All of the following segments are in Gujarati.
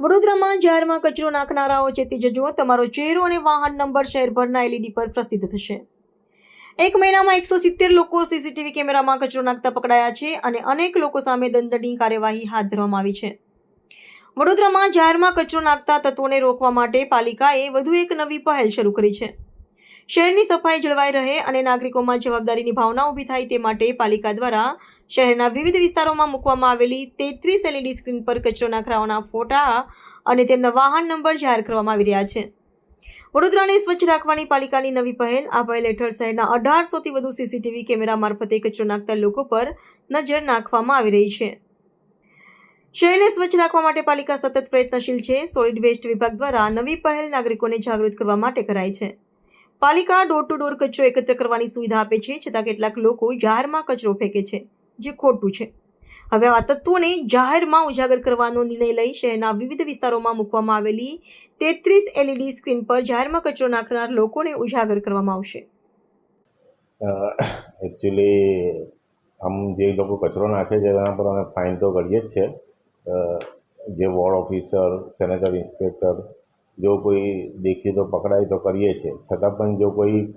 વડોદરામાં જાહેરમાં કચરો નાખનારાઓ ચેતી જજો, તમારો ચહેરો અને વાહન નંબર શહેરભરના એલઈડી પર પ્રસિદ્ધ થશે. એક મહિનામાં એકસો સિત્તેર લોકો સીસીટીવી કેમેરામાં કચરો નાખતા પકડાયા છે અને અનેક લોકો સામે દંડની કાર્યવાહી હાથ ધરવામાં આવી છે. વડોદરામાં જાહેરમાં કચરો નાખતા તત્વોને રોકવા માટે પાલિકાએ વધુ એક નવી પહેલ શરૂ કરી છે. શહેરની સફાઈ જળવાઈ રહે અને નાગરિકોમાં જવાબદારીની ભાવના ઊભી થાય તે માટે પાલિકા દ્વારા શહેરના વિવિધ વિસ્તારોમાં મૂકવામાં આવેલી તેત્રીસ એલઈડી સ્ક્રીન પર કચરો નાખરાઓના ફોટા અને તેમના વાહન નંબર જાહેર કરવામાં આવી રહ્યા છે. વડોદરાને સ્વચ્છ રાખવાની પાલિકાની નવી પહેલ. આ પહેલ હેઠળ શહેરના અઢારસોથી વધુ સીસીટીવી કેમેરા મારફતે કચરો નાખતા લોકો પર નજર નાખવામાં આવી રહી છે. શહેરને સ્વચ્છ રાખવા માટે પાલિકા સતત પ્રયત્નશીલ છે. સોલિડ વેસ્ટ વિભાગ દ્વારા નવી પહેલ નાગરિકોને જાગૃત કરવા માટે કરાઈ છે. પાલિકા ડોર ટુ ડોર કચરો એકત્ર કરવાની સુવિધા આપે છે, છતાં કેટલાક લોકો જાહેરમાં કચરો ફેંકે છે, જે ખોટું છે. હવે આ તત્વોને જાહેરમાં ઉજાગર કરવાનો નિર્ણય લઈ શહેરના વિવિધ વિસ્તારોમાં મૂકવામાં આવેલી તેત્રીસ એલઈડી સ્ક્રીન પર જાહેરમાં કચરો નાખનાર લોકોને ઉજાગર કરવામાં આવશે. એકચ્યુઅલી આમ જે લોકો કચરો નાખે છે તેના પર અમે ફાઇન તો કરીએ જ છે જે વોર્ડ ઓફિસર સેનેટરી ઇન્સ્પેક્ટર જો કોઈ દેખીએ તો પકડાય તો કરીએ છીએ છતાં પણ જો કોઈક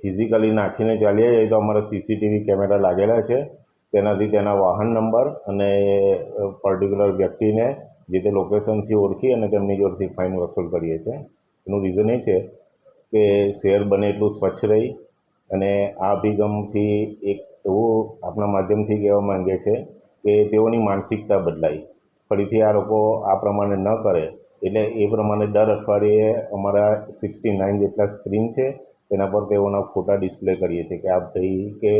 ફિઝિકલી નાખીને ચાલ્યા જાય તો અમારા સીસીટીવી કેમેરા લાગેલા છે. તેનાથી તેના વાહન નંબર અને પર્ટિક્યુલર વ્યક્તિને જે તે લોકેશનથી ઓળખી અને તેમની જોડેથી ફાઇન વસૂલ કરીએ છીએ એનું રીઝન એ છે કે શહેર બને એટલું સ્વચ્છ રહી અને આ અભિગમથી એક એવું આપણા માધ્યમથી કહેવા માંગે છે કે તેઓની માનસિકતા બદલાય ફરીથી આ લોકો આ પ્રમાણે ન કરે. એટલે એ પ્રમાણે દર અઠવાડિયે અમારા સિક્સટી નાઇન જેટલા સ્ક્રીન છે તેના પર તેઓના ફોટા ડિસ્પ્લે કરીએ છીએ કે આ ભાઈ કે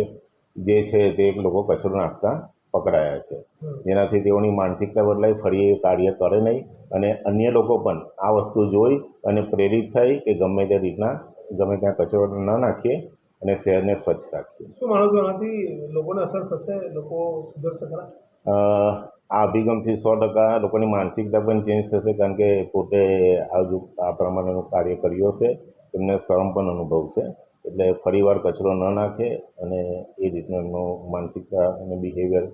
જે છે તે લોકો કચરો નાખતા પકડાયા છે. જેનાથી તેઓની માનસિકતા બદલાય ફરી એ કાર્ય કરે નહીં અને અન્ય લોકો પણ આ વસ્તુ જોઈ અને પ્રેરિત થાય કે ગમે તે રીતના ગમે ત્યાં કચરો ન નાખીએ અને શહેરને સ્વચ્છ રાખીએ. શું માનો છો આનાથી લોકોને અસર થશે? લોકો સુધરશે ખરા? આ અભિગમથી સો ટકા લોકોની માનસિકતા પણ ચેન્જ થશે કારણ કે પોતે આ આ પ્રમાણેનું કાર્ય કર્યું હશે, તેમને શરમ પણ અનુભવશે. એટલે ફરીવાર કચરો ન નાખે અને એ રીતનું એમનું માનસિકતા અને બિહેવિયર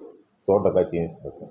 સો ટકા ચેન્જ થશે.